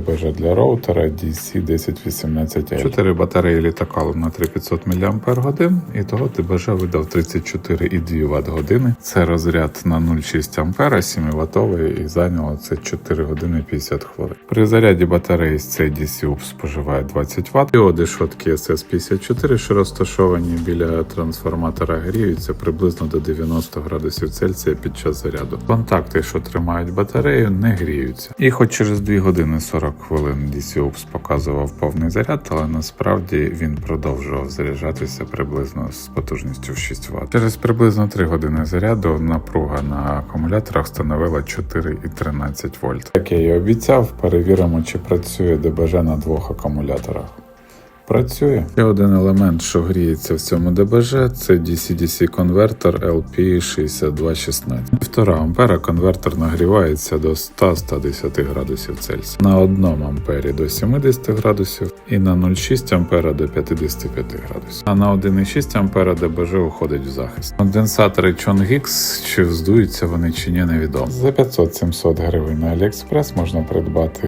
ДБЖ для роутера DC1018L. 4 батареї літакалу на 3500 мАч, і того ДБЖ видав 34,2 Вт години. Це розряд на 0,6 А 7 ватовий і зайняло це 4 години 50 хвилин. При заряді батареї з цей DC споживає 20 Вт. Діоди шотки SS54, що розташовані біля трансформатора, гріються приблизно до 90 градусів Цельсія під час заряду. Контакти, що тримають батарею, не гріються. І хоч через 2 години 40 хвилин DC UPS показував повний заряд, але насправді він продовжував заряджатися приблизно з потужністю в 6 Вт. Через приблизно 3 години заряду напруга на акумуляторах становила 4,13 вольт. Як я і обіцяв, перевіримо, чи працює ДБЖ на двох акумуляторах. Працює. Ще один елемент, що гріється в цьому ДБЖ, це DC-DC конвертер LP6216. 1,5 ампера конвертер нагрівається до 100-110 градусів Цельсія. На 1 ампері до 70 градусів і на 0,6 ампера до 55 градусів. А на 1,6 ампера ДБЖ уходить в захист. Конденсатори Chongix, чи здуються вони чи ні, невідомо. За 500-700 гривень на AliExpress можна придбати